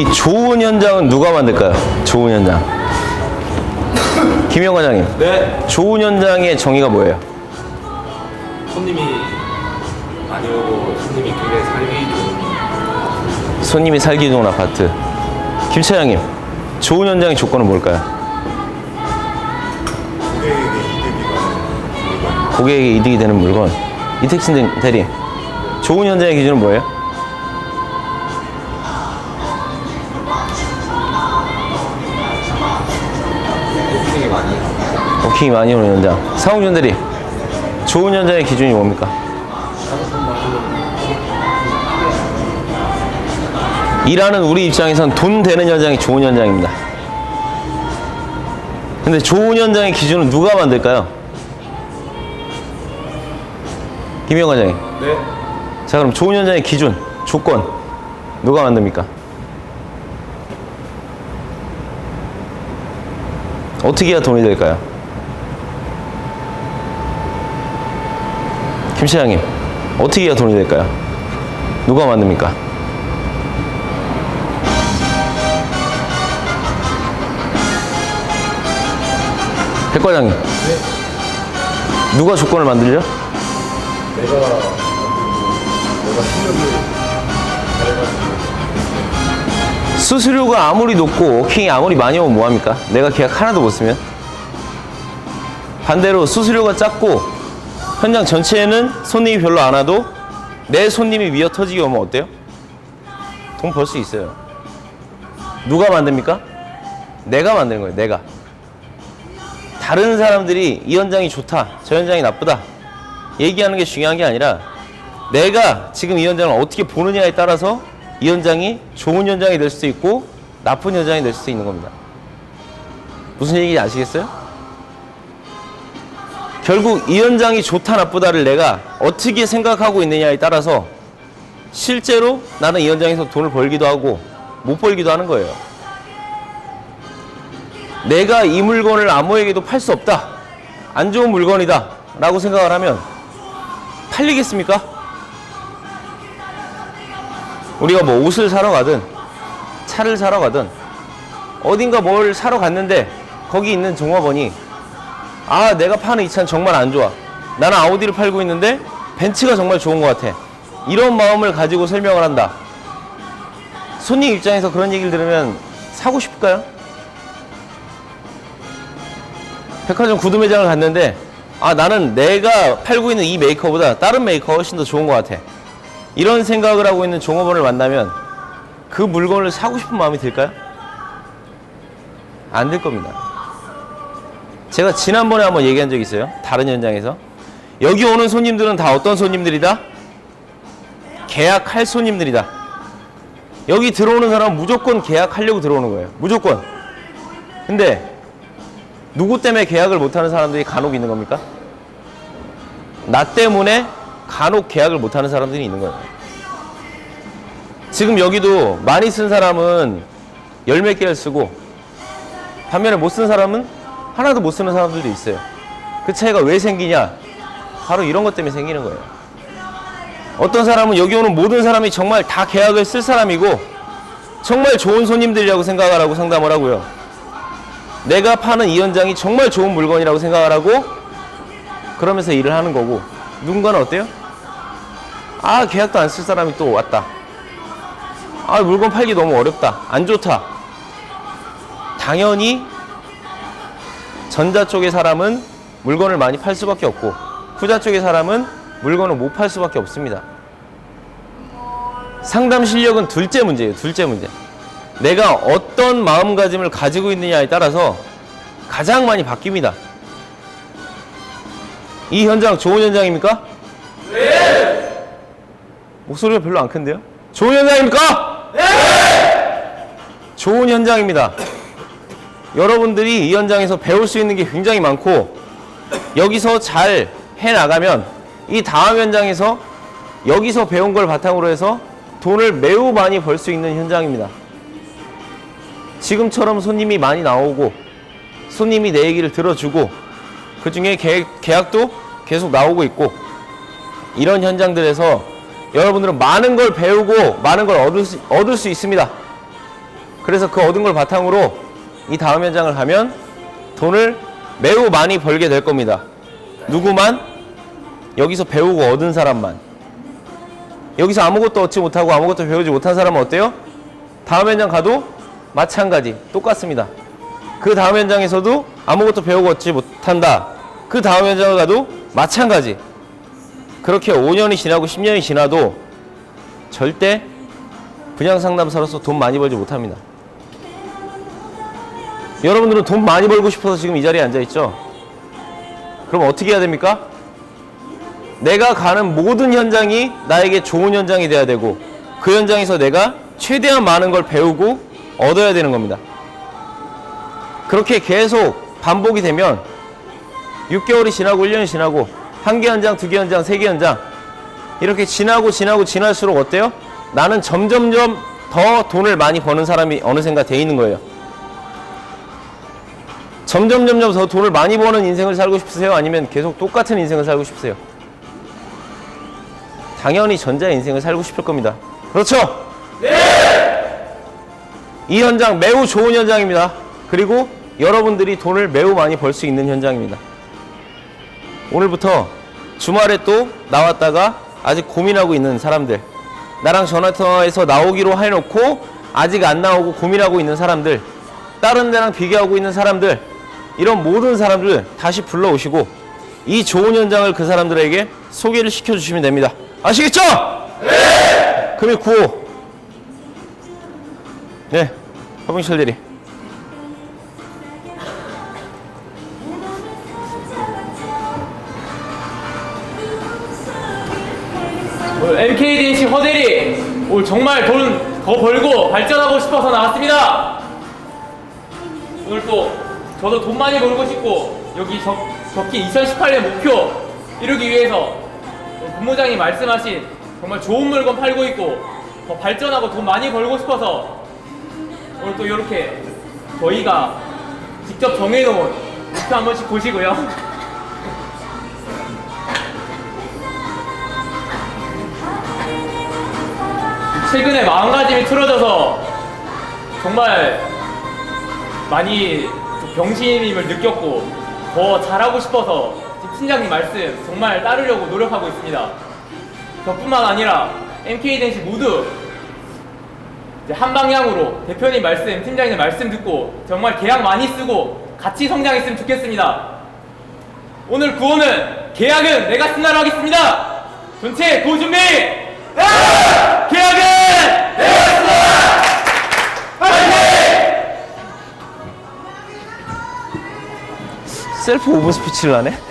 이 좋은 현장은 누가 만들까요? 좋은 현장. 김영 과장님, 네. 좋은 현장의 정의가 뭐예요? 손님이 많이 오고 손님이 굉장히 살기 좋은 손님이 살기 좋은 아파트. 김 차장님, 좋은 현장의 조건은 뭘까요? 고객에게 이득이 되는 물건. 이택신 대리, 좋은 현장의 기준은 뭐예요? 오킹이 많이 오는 현장. 상홍준 대리, 좋은 현장의 기준이 뭡니까? 일하는 우리 입장에선 돈 되는 현장이 좋은 현장입니다. 근데 좋은 현장의 기준은 누가 만들까요? 김영 과장님. 네. 자, 그럼 좋은 현장의 기준, 조건, 누가 만듭니까? 어떻게 해야 돈이 될까요? 김 시장님, 어떻게 해야 돈이 될까요? 누가 만듭니까? 백 과장님. 누가 조건을 만들죠? 내가 내가 실력이 수수료가 아무리 높고 워킹이 아무리 많이 오면 뭐합니까? 내가 계약 하나도 못 쓰면? 반대로 수수료가 작고 현장 전체에는 손님이 별로 안 와도 내 손님이 미어 터지게 오면 어때요? 돈 벌 수 있어요. 누가 만듭니까? 내가 만드는 거예요, 내가. 다른 사람들이 이 현장이 좋다, 저 현장이 나쁘다 얘기하는 게 중요한 게 아니라 내가 지금 이 현장을 어떻게 보느냐에 따라서 이 현장이 좋은 현장이 될 수도 있고 나쁜 현장이 될 수도 있는 겁니다. 무슨 얘기인지 아시겠어요? 결국 이 현장이 좋다 나쁘다를 내가 어떻게 생각하고 있느냐에 따라서 실제로 나는 이 현장에서 돈을 벌기도 하고 못 벌기도 하는 거예요. 내가 이 물건을 아무에게도 팔 수 없다. 안 좋은 물건이다. 라고 생각을 하면 팔리겠습니까? 우리가 뭐 옷을 사러 가든 차를 사러 가든 어딘가 뭘 사러 갔는데 거기 있는 종업원이 아 내가 파는 이 차는 정말 안 좋아 나는 아우디를 팔고 있는데 벤츠가 정말 좋은 것 같아 이런 마음을 가지고 설명을 한다 손님 입장에서 그런 얘기를 들으면 사고 싶을까요? 백화점 구두 매장을 갔는데 아 나는 내가 팔고 있는 이 메이커보다 다른 메이커가 훨씬 더 좋은 것 같아 이런 생각을 하고 있는 종업원을 만나면 그 물건을 사고 싶은 마음이 들까요? 안 들 겁니다. 제가 지난번에 한번 얘기한 적이 있어요. 다른 현장에서. 여기 오는 손님들은 다 어떤 손님들이다? 계약할 손님들이다. 여기 들어오는 사람은 무조건 계약하려고 들어오는 거예요. 무조건. 근데 누구 때문에 계약을 못하는 사람들이 간혹 있는 겁니까? 나 때문에 간혹 계약을 못하는 사람들이 있는 거예요. 지금 여기도 많이 쓴 사람은 열몇 개를 쓰고 반면에 못 쓴 사람은 하나도 못 쓰는 사람들도 있어요. 그 차이가 왜 생기냐? 바로 이런 것 때문에 생기는 거예요. 어떤 사람은 여기 오는 모든 사람이 정말 다 계약을 쓸 사람이고 정말 좋은 손님들이라고 생각을 하고 상담을 하고요. 내가 파는 이 현장이 정말 좋은 물건이라고 생각을 하고 그러면서 일을 하는 거고 누군가는 어때요? 아 계약도 안 쓸 사람이 또 왔다. 아 물건 팔기 너무 어렵다. 안 좋다. 당연히 전자 쪽의 사람은 물건을 많이 팔 수밖에 없고 후자 쪽의 사람은 물건을 못 팔 수밖에 없습니다. 상담 실력은 둘째 문제예요. 둘째 문제. 내가 어떤 마음가짐을 가지고 있느냐에 따라서 가장 많이 바뀝니다. 이 현장 좋은 현장입니까? 네. 목소리가 별로 안 큰데요? 좋은 현장입니까? 네. 좋은 현장입니다. 여러분들이 이 현장에서 배울 수 있는 게 굉장히 많고 여기서 잘 해 나가면 이 다음 현장에서 여기서 배운 걸 바탕으로 해서 돈을 매우 많이 벌 수 있는 현장입니다. 지금처럼 손님이 많이 나오고 손님이 내 얘기를 들어주고 그 중에 계약 도 계속 나오고 있고 이런 현장들에서 여러분들은 많은 걸 배우고 많은 걸 얻을 수, 얻을 수 있습니다. 그래서 그 얻은 걸 바탕으로 이 다음 현장을 가면 돈을 매우 많이 벌게 될 겁니다. 누구만? 여기서 배우고 얻은 사람만. 여기서 아무것도 얻지 못하고 아무것도 배우지 못한 사람은 어때요? 다음 현장 가도 마찬가지. 똑같습니다. 그 다음 현장에서도 아무것도 배우고 얻지 못한다. 그 다음 현장을 가도 마찬가지. 그렇게 5년이 지나고 10년이 지나도 절대 분양 상담사로서 돈 많이 벌지 못합니다. 여러분들은 돈 많이 벌고 싶어서 지금 이 자리에 앉아 있죠? 그럼 어떻게 해야 됩니까? 내가 가는 모든 현장이 나에게 좋은 현장이 돼야 되고 그 현장에서 내가 최대한 많은 걸 배우고 얻어야 되는 겁니다. 그렇게 계속 반복이 되면 6개월이 지나고 1년이 지나고 한 개 현장, 두 개 현장, 세 개 현장 이렇게 지나고 지나고 지날수록 어때요? 나는 점점점 더 돈을 많이 버는 사람이 어느샌가 돼 있는 거예요. 점점 점점 더 돈을 많이 버는 인생을 살고 싶으세요? 아니면 계속 똑같은 인생을 살고 싶으세요? 당연히 전자의 인생을 살고 싶을 겁니다. 그렇죠? 네! 이 현장 매우 좋은 현장입니다. 그리고 여러분들이 돈을 매우 많이 벌 수 있는 현장입니다. 오늘부터 주말에 또 나왔다가 아직 고민하고 있는 사람들, 나랑 전화통화에서 나오기로 해놓고 아직 안 나오고 고민하고 있는 사람들, 다른 데랑 비교하고 있는 사람들, 이런 모든 사람들 다시 불러오시고 이 좋은 현장을 그 사람들에게 소개를 시켜주시면 됩니다. 아시겠죠? 네! 금일 9호. 네, 허봉철 대리. MKDC 허대리 오늘 정말 돈 더 벌고 발전하고 싶어서 나왔습니다. 오늘 또 저도 돈 많이 벌고 싶고 여기 적, 적힌 2018년 목표 이루기 위해서 본부장이 말씀하신 정말 좋은 물건 팔고 있고 더 발전하고 돈 많이 벌고 싶어서 오늘 또 이렇게 저희가 직접 정해놓은 목표 한 번씩 보시고요. 최근에 마음가짐이 틀어져서 정말 많이 좀 병신임을 느꼈고 더 잘하고 싶어서 지금 팀장님 말씀 정말 따르려고 노력하고 있습니다. 저뿐만 아니라 MKden시 모두 이제 한 방향으로 대표님 말씀, 팀장님 말씀 듣고 정말 계약 많이 쓰고 같이 성장했으면 좋겠습니다. 오늘 구호는 계약은 내가 쓴다로 하겠습니다. 전체 고 준비! 셀프 오버 스피치를 하네?